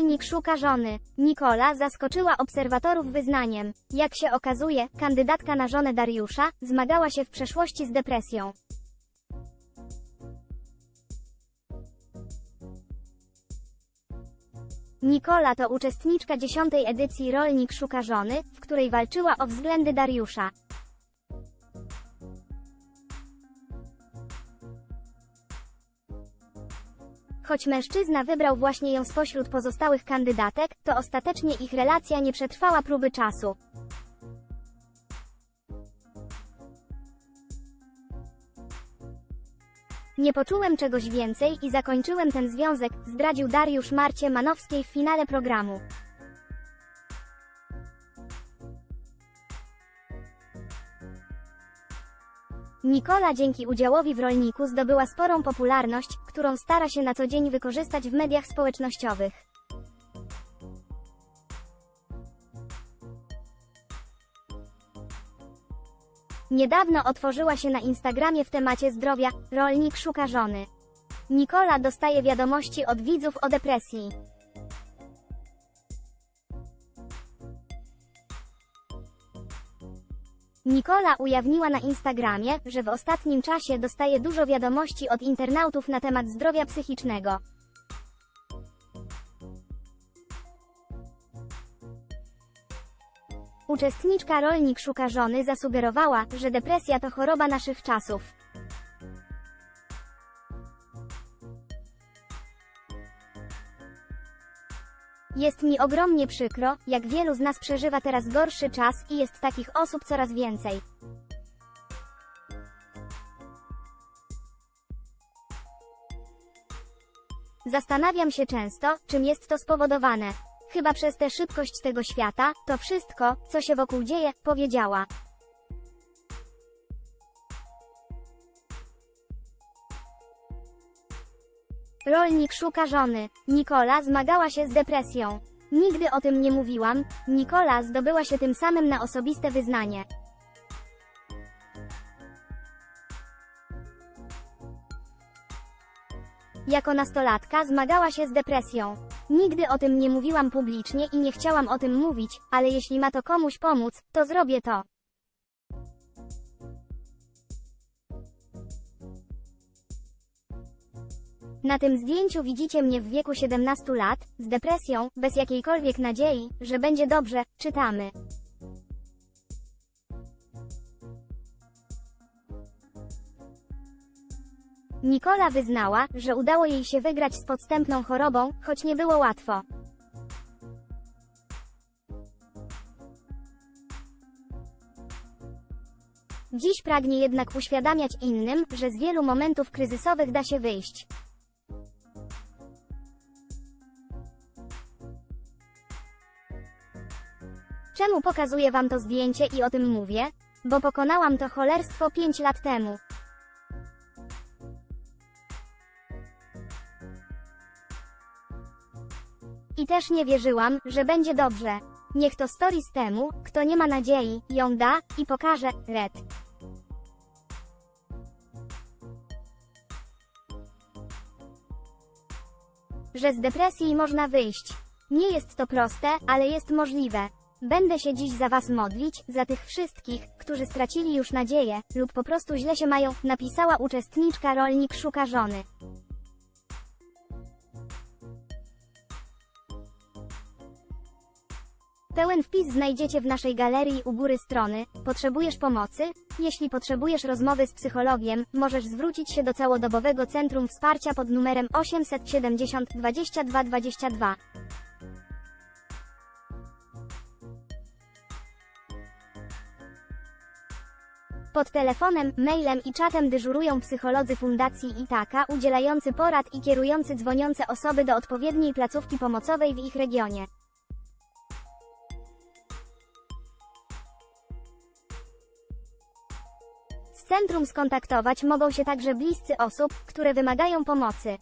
Rolnik szuka żony. Nikola zaskoczyła obserwatorów wyznaniem. Jak się okazuje, kandydatka na żonę Dariusza zmagała się w przeszłości z depresją. Nikola to uczestniczka dziesiątej edycji Rolnik szuka żony, w której walczyła o względy Dariusza. Choć mężczyzna wybrał właśnie ją spośród pozostałych kandydatek, to ostatecznie ich relacja nie przetrwała próby czasu. Nie poczułem czegoś więcej i zakończyłem ten związek, zdradził Dariusz Marcie Manowskiej w finale programu. Nikola dzięki udziałowi w rolniku zdobyła sporą popularność, którą stara się na co dzień wykorzystać w mediach społecznościowych. Niedawno otworzyła się na Instagramie w temacie zdrowia, rolnik szuka żony. Nikola dostaje wiadomości od widzów o depresji. Nikola ujawniła na Instagramie, że w ostatnim czasie dostaje dużo wiadomości od internautów na temat zdrowia psychicznego. Uczestniczka Rolnik Szuka Żony zasugerowała, że depresja to choroba naszych czasów. Jest mi ogromnie przykro, jak wielu z nas przeżywa teraz gorszy czas i jest takich osób coraz więcej. Zastanawiam się często, czym jest to spowodowane. Chyba przez tę szybkość tego świata, to wszystko, co się wokół dzieje, powiedziała. Rolnik szuka żony. Nikola zmagała się z depresją. Nigdy o tym nie mówiłam. Nikola zdobyła się tym samym na osobiste wyznanie. Jako nastolatka zmagała się z depresją. Nigdy o tym nie mówiłam publicznie i nie chciałam o tym mówić, ale jeśli ma to komuś pomóc, to zrobię to. Na tym zdjęciu widzicie mnie w wieku 17 lat, z depresją, bez jakiejkolwiek nadziei, że będzie dobrze, czytamy. Nikola wyznała, że udało jej się wygrać z podstępną chorobą, choć nie było łatwo. Dziś pragnie jednak uświadamiać innym, że z wielu momentów kryzysowych da się wyjść. Czemu pokazuję wam to zdjęcie i o tym mówię? Bo pokonałam to cholerstwo 5 lat temu. I też nie wierzyłam, że będzie dobrze. Niech to stories temu, kto nie ma nadziei, ją da i pokaże, red. Że z depresji można wyjść. Nie jest to proste, ale jest możliwe. Będę się dziś za Was modlić, za tych wszystkich, którzy stracili już nadzieję, lub po prostu źle się mają, napisała uczestniczka Rolnik Szuka Żony. Pełen wpis znajdziecie w naszej galerii u góry strony. Potrzebujesz pomocy? Jeśli potrzebujesz rozmowy z psychologiem, możesz zwrócić się do całodobowego Centrum Wsparcia pod numerem 870 22 22. Pod telefonem, mailem i czatem dyżurują psycholodzy Fundacji Itaka udzielający porad i kierujący dzwoniące osoby do odpowiedniej placówki pomocowej w ich regionie. Z centrum skontaktować mogą się także bliscy osób, które wymagają pomocy.